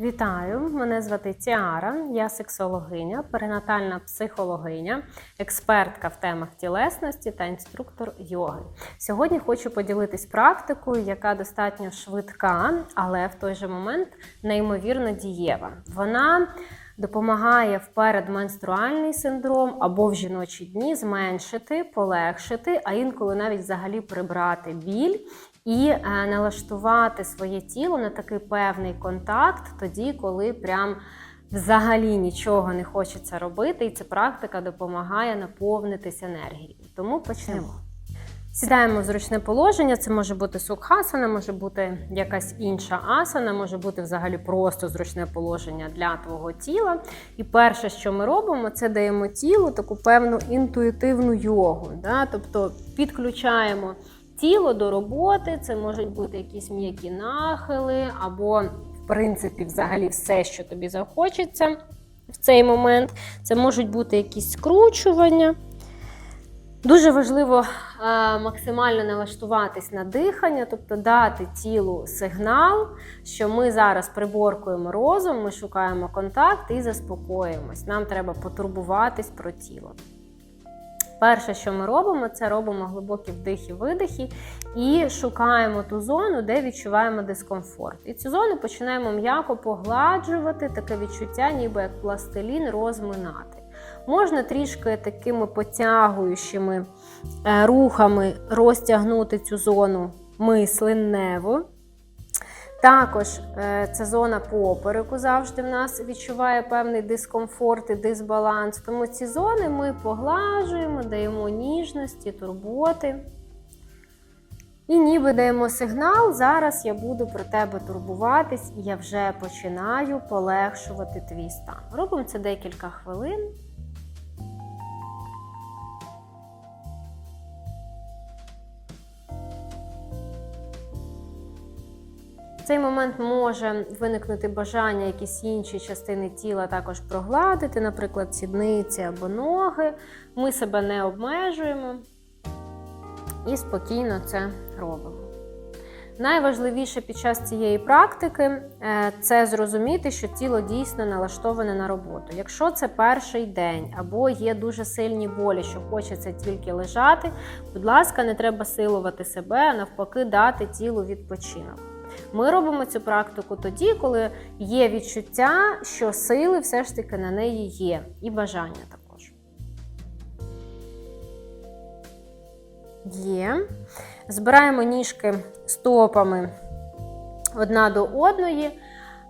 Вітаю! Мене звати Тіара, я сексологиня, перинатальна психологиня, експертка в темах тілесності та інструктор йоги. Сьогодні хочу поділитись практикою, яка достатньо швидка, але в той же момент неймовірно дієва. Вона допомагає в передменструальний синдром або в жіночі дні зменшити, полегшити, а інколи навіть взагалі прибрати біль і е, налаштувати своє тіло на такий певний контакт, тоді, коли прям взагалі нічого не хочеться робити, і ця практика допомагає наповнитись енергією. Тому почнемо. Сідаємо в зручне положення. Це може бути сукхасана, може бути якась інша асана, може бути взагалі просто зручне положення для твого тіла. І перше, що ми робимо, це даємо тілу таку певну інтуїтивну йогу. Да? Тобто підключаємо тіло до роботи, це можуть бути якісь м'які нахили, або, в принципі, взагалі все, що тобі захочеться в цей момент. Це можуть бути якісь скручування. Дуже важливо е, максимально налаштуватись на дихання, тобто дати тілу сигнал, що ми зараз приборкуємо розум, ми шукаємо контакт і заспокоїмось. Нам треба потурбуватись про тіло. Перше, що ми робимо, це робимо глибокі вдихи, видихи і шукаємо ту зону, де відчуваємо дискомфорт. І цю зону починаємо м'яко погладжувати, таке відчуття, ніби як пластилін, розминати. Можна трішки такими потягуючими е, рухами розтягнути цю зону мисленнево. Також е, ця зона попереку завжди в нас відчуває певний дискомфорт і дисбаланс. Тому ці зони ми поглажуємо, даємо ніжності, турботи. І ніби даємо сигнал, зараз я буду про тебе турбуватись, і я вже починаю полегшувати твій стан. Робимо це декілька хвилин. Цей момент може виникнути бажання якісь інші частини тіла також прогладити, наприклад, сідниці або ноги. Ми себе не обмежуємо і спокійно це робимо. Найважливіше під час цієї практики е, це зрозуміти, що тіло дійсно налаштоване на роботу. Якщо це перший день або є дуже сильні болі, що хочеться тільки лежати, будь ласка, не треба силувати себе, а навпаки, дати тілу відпочинок. Ми робимо цю практику тоді, коли є відчуття, що сили все ж таки на неї є, і бажання також. Є. Збираємо ніжки стопами одна до одної.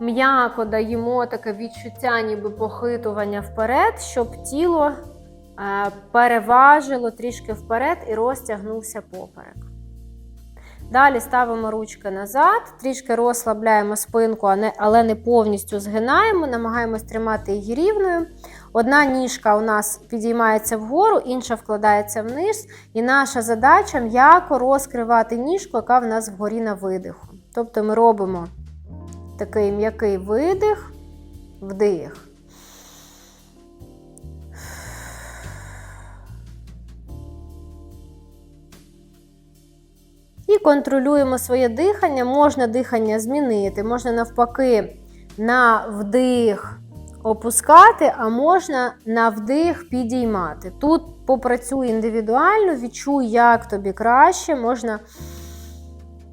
М'яко даємо таке відчуття, ніби похитування вперед, щоб тіло е, переважило трішки вперед і розтягнувся поперек. Далі ставимо ручки назад, трішки розслабляємо спинку, але не повністю згинаємо, намагаємось тримати її рівною. Одна ніжка у нас підіймається вгору, інша вкладається вниз. І наша задача м'яко розкривати ніжку, яка в нас вгорі на видиху. Тобто ми робимо такий м'який видих, вдих. І контролюємо своє дихання. Можна дихання змінити, можна навпаки на вдих опускати, а можна на вдих підіймати. Тут попрацюй індивідуально, відчуй, як тобі краще. Можна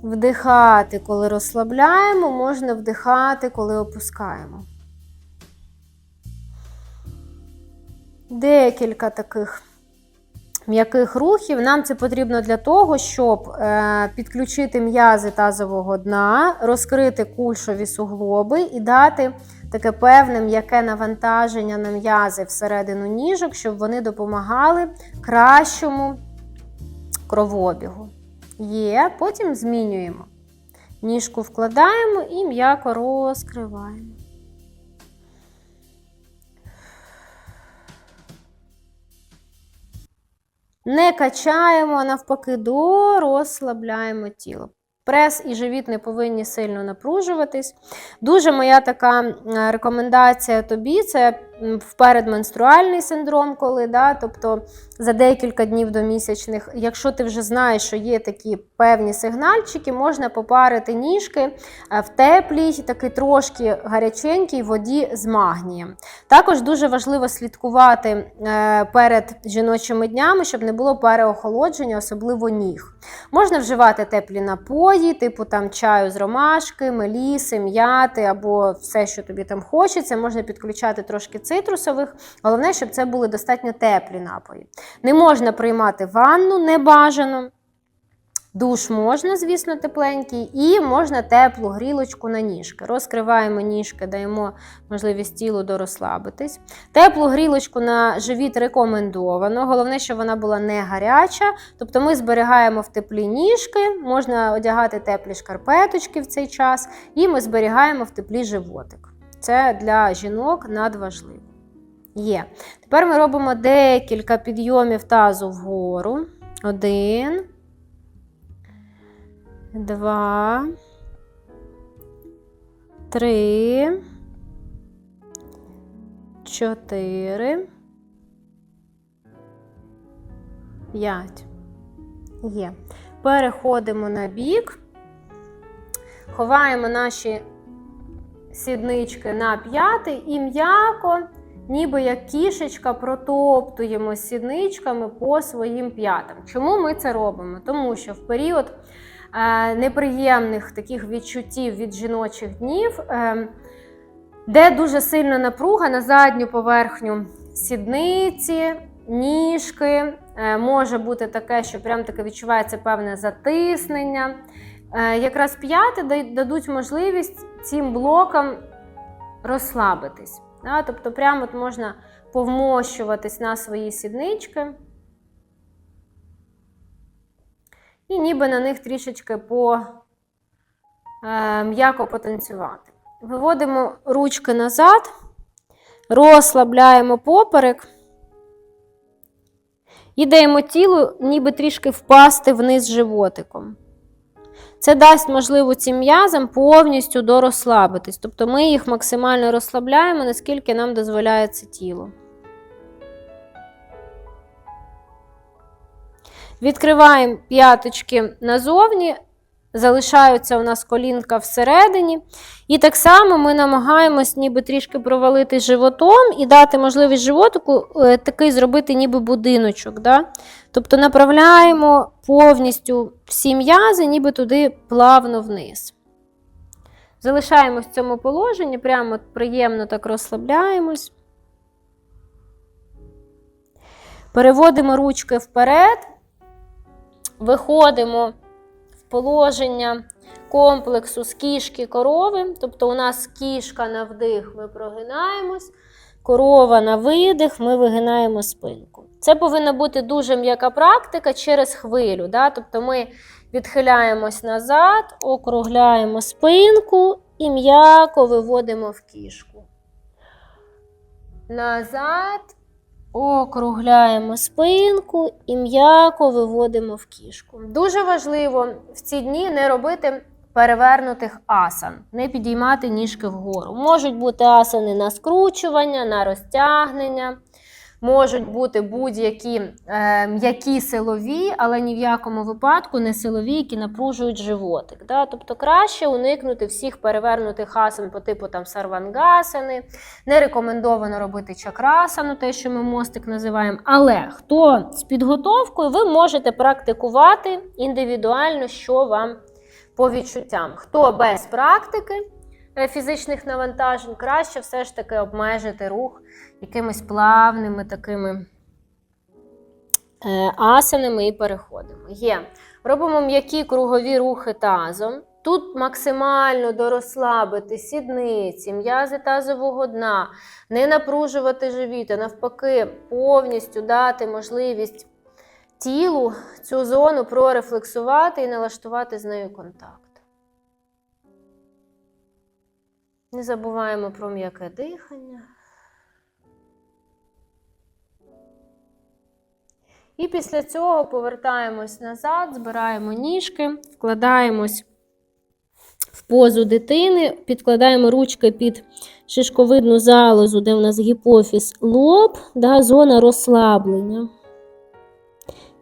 вдихати, коли розслабляємо, можна вдихати, коли опускаємо. Декілька таких м'яких рухів. Нам це потрібно для того, щоб е, підключити м'язи тазового дна, розкрити кульшові суглоби і дати таке певне м'яке навантаження на м'язи всередину ніжок, щоб вони допомагали кращому кровообігу. Є, потім змінюємо. Ніжку вкладаємо і м'яко розкриваємо. Не качаємо, а навпаки, дорозслабляємо тіло. Прес і живіт не повинні сильно напружуватись. Дуже моя така рекомендація тобі це м, в передменструальний синдром, коли да, тобто за декілька днів до місячних, якщо ти вже знаєш, що є такі певні сигнальчики, можна попарити ніжки е, в теплій, такий трошки гаряченькій воді з магнієм. Також дуже важливо слідкувати е, перед жіночими днями, щоб не було переохолодження, особливо ніг. Можна вживати теплі напої, типу там чаю з ромашки, меліси, м'яти або все, що тобі там хочеться. Можна підключати трошки цитрусових. Головне, щоб це були достатньо теплі напої. Не можна приймати ванну, не бажано. Душ можна, звісно, тепленький, і можна теплу грілочку на ніжки. Розкриваємо ніжки, даємо можливість тілу дорозслабитись. Теплу грілочку на живіт рекомендовано. Головне, щоб вона була не гаряча. Тобто ми зберігаємо в теплі ніжки, можна одягати теплі шкарпеточки в цей час, і ми зберігаємо в теплі животик. Це для жінок надважливо. Є. Тепер ми робимо декілька підйомів тазу вгору. Один. Два. Три. Чотири. П'ять. Є. Переходимо на бік. Ховаємо наші сіднички на п'ятий і м'яко, ніби як кішечка, протоптуємо сідничками по своїм п'ятам. Чому ми це робимо? Тому що в період е, неприємних таких відчуттів від жіночих днів, е, де дуже сильна напруга на задню поверхню сідниці, ніжки, е, може бути таке, що прям таке відчувається певне затиснення. Е, Якраз п'яти дадуть можливість цим блокам розслабитись. Да? Тобто, прямо от можна повмощуватись на свої сіднички. І ніби на них трішечки по е, м'яко потанцювати. Виводимо ручки назад, розслабляємо поперек і даємо тілу ніби трішки впасти вниз животиком. Це дасть можливо цим м'язам повністю дорозслабитись. Тобто ми їх максимально розслабляємо, наскільки нам дозволяє це тіло. Відкриваємо п'яточки назовні, залишаються у нас колінка всередині. І так само ми намагаємось ніби трішки провалити животом і дати можливість животику е, такий зробити ніби будиночок. Да? Тобто направляємо повністю всі м'язи, ніби туди плавно вниз. Залишаємось в цьому положенні, прямо приємно так розслабляємось. Переводимо ручки вперед, виходимо положення комплексу з кішки корови. Тобто у нас кішка на вдих, ми прогинаємось, корова на видих, ми вигинаємо спинку. Це повинна бути дуже м'яка практика через хвилю. Да? Тобто ми відхиляємось назад, округляємо спинку і м'яко виводимо в кішку. Назад, округляємо спинку і м'яко виводимо в кішку. Дуже важливо в ці дні не робити перевернутих асан, не підіймати ніжки вгору. Можуть бути асани на скручування, на розтягнення. Можуть бути будь-які е, м'які силові, але ні в якому випадку не силові, які напружують животик. Да? Тобто краще уникнути всіх перевернутих асан по типу там сарвангасани. Не рекомендовано робити чакрасану, те, що ми мостик називаємо. Але хто з підготовкою, ви можете практикувати індивідуально, що вам по відчуттям. Хто без практики фізичних навантажень, краще все ж таки обмежити рух якимись плавними такими е, асанами і переходами. Є. Робимо м'які кругові рухи тазом. Тут максимально дорозслабити сідниці, м'язи тазового дна, не напружувати живіт, а навпаки, повністю дати можливість тілу цю зону прорефлексувати і налаштувати з нею контакт. Не забуваємо про м'яке дихання. І після цього повертаємось назад, збираємо ніжки, вкладаємось в позу дитини, підкладаємо ручки під шишковидну залозу, де в нас гіпофіз лоб, да, зона розслаблення.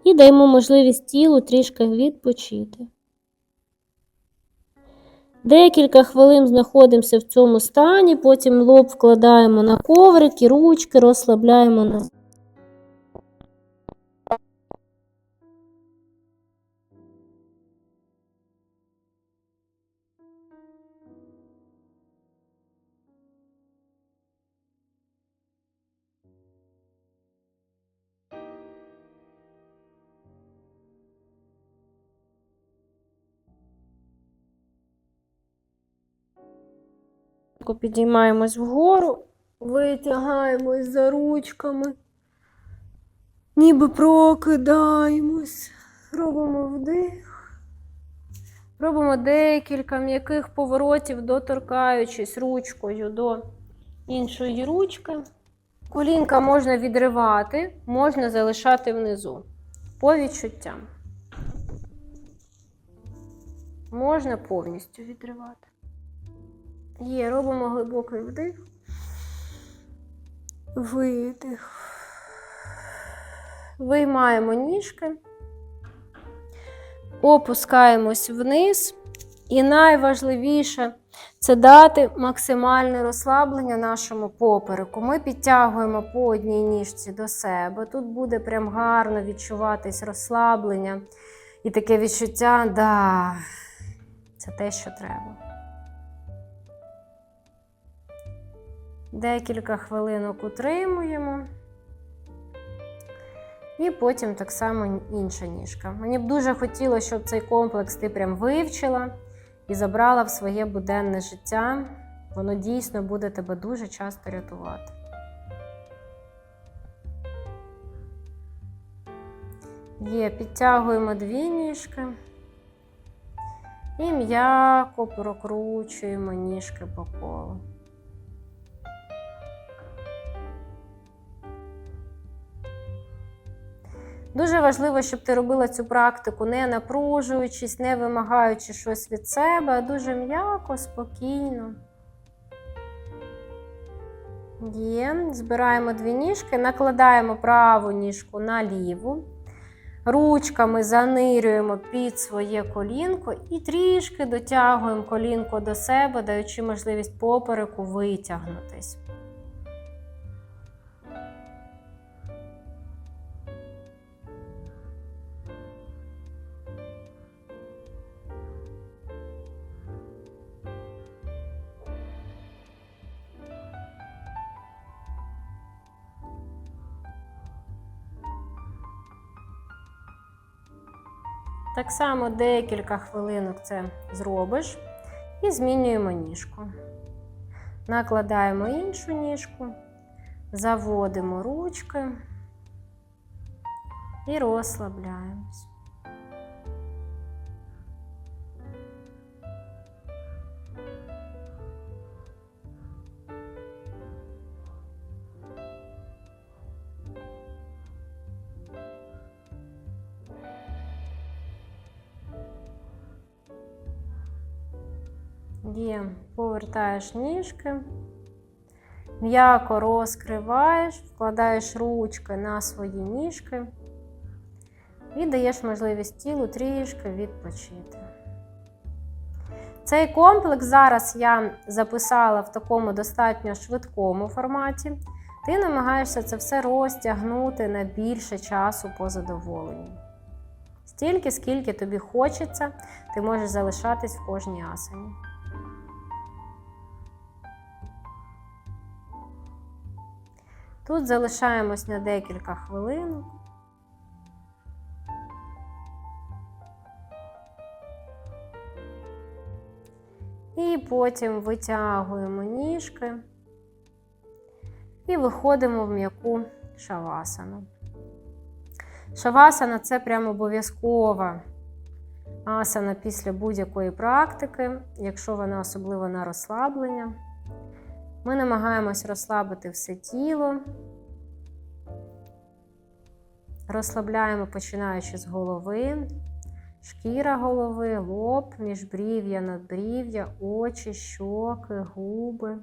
І даємо можливість тілу трішки відпочити. Декілька хвилин знаходимося в цьому стані, потім лоб вкладаємо на коврик і ручки розслабляємо на. Підіймаємось вгору, витягаємось за ручками, ніби прокидаємось, робимо вдих, робимо декілька м'яких поворотів, доторкаючись ручкою до іншої ручки. Колінка можна відривати, можна залишати внизу. По відчуттям. Можна повністю відривати. Є, робимо глибокий вдих. Видих. Виймаємо ніжки, опускаємось вниз. І найважливіше це дати максимальне розслаблення нашому попереку. Ми підтягуємо по одній ніжці до себе. Тут буде прям гарно відчуватись розслаблення і таке відчуття, да, це те, що треба. Декілька хвилинок утримуємо. І потім так само інша ніжка. Мені б дуже хотілося, щоб цей комплекс ти прям вивчила і забрала в своє буденне життя. Воно дійсно буде тебе дуже часто рятувати. Є, підтягуємо дві ніжки і м'яко прокручуємо ніжки по колу. Дуже важливо, щоб ти робила цю практику, не напружуючись, не вимагаючи щось від себе, а дуже м'яко, спокійно. Є. Збираємо дві ніжки, накладаємо праву ніжку на ліву. Ручками занирюємо під своє колінко і трішки дотягуємо колінко до себе, даючи можливість попереку витягнутись. Так само декілька хвилинок це зробиш і змінюємо ніжку. Накладаємо іншу ніжку, заводимо ручки і розслабляємось. Є, повертаєш ніжки, м'яко розкриваєш, вкладаєш ручки на свої ніжки і даєш можливість тілу трішки відпочити. Цей комплекс зараз я записала в такому достатньо швидкому форматі. Ти намагаєшся це все розтягнути на більше часу по задоволенню. Стільки, скільки тобі хочеться, ти можеш залишатись в кожній асані. Тут залишаємось на декілька хвилин. І потім витягуємо ніжки і виходимо в м'яку шавасану. Шавасана це прямо обов'язкова асана після будь-якої практики, якщо вона особливо на розслаблення. Ми намагаємось розслабити все тіло, розслабляємо починаючи з голови, Шкіра голови, лоб, міжбрів'я, надбрів'я, очі, щоки, губи,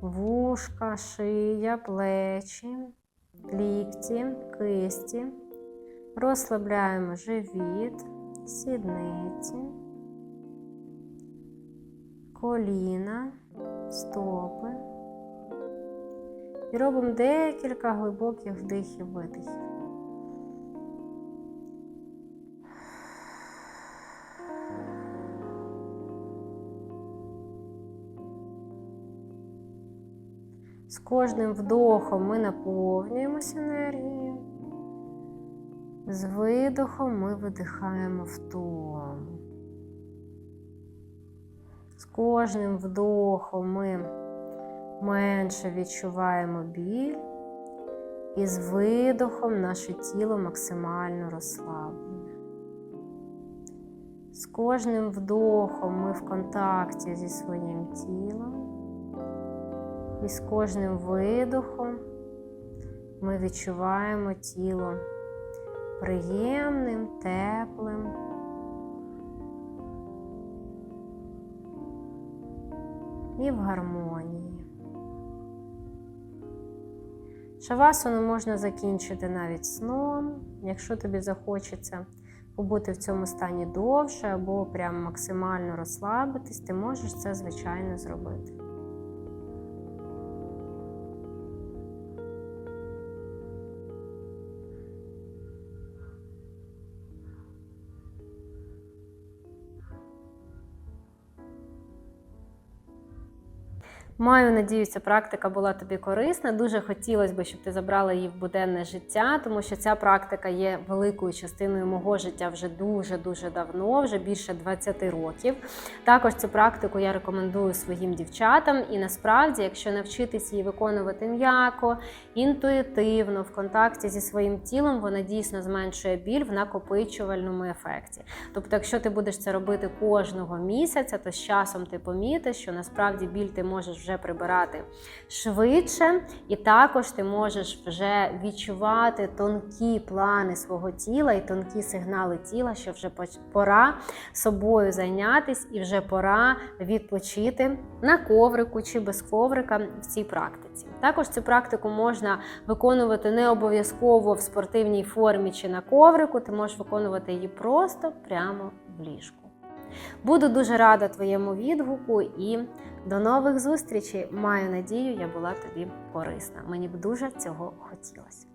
вушка, шия, плечі, лікті, кисті. Розслабляємо живіт, сідниці, коліна, стопи. І робимо декілька глибоких вдихів-видихів. З кожним вдохом ми наповнюємося енергією. З видохом ми видихаємо втому. З кожним вдохом ми менше відчуваємо біль, і з видохом наше тіло максимально розслаблене. З кожним вдохом ми в контакті зі своїм тілом, і з кожним видохом ми відчуваємо тіло приємним, теплим. І в гармонії. Шавасану можна закінчити навіть сном, якщо тобі захочеться побути в цьому стані довше або прям максимально розслабитись, ти можеш це, звичайно, зробити. Маю надію, ця практика була тобі корисна. Дуже хотілося б, щоб ти забрала її в буденне життя, тому що ця практика є великою частиною мого життя вже дуже-дуже давно, вже більше 20 років. Також цю практику я рекомендую своїм дівчатам, і насправді, якщо навчитись її виконувати м'яко, інтуїтивно, в контакті зі своїм тілом, вона дійсно зменшує біль в накопичувальному ефекті. Тобто, якщо ти будеш це робити кожного місяця, то з часом ти помітиш, що насправді біль ти можеш вже прибирати швидше, і також ти можеш вже відчувати тонкі плани свого тіла і тонкі сигнали тіла, що вже пора собою зайнятися і вже пора відпочити на коврику чи без коврика в цій практиці. Також цю практику можна виконувати не обов'язково в спортивній формі чи на коврику, ти можеш виконувати її просто прямо в ліжку. Буду дуже рада твоєму відгуку і до нових зустрічей. Маю надію, я була тобі корисна. Мені б дуже цього хотілося.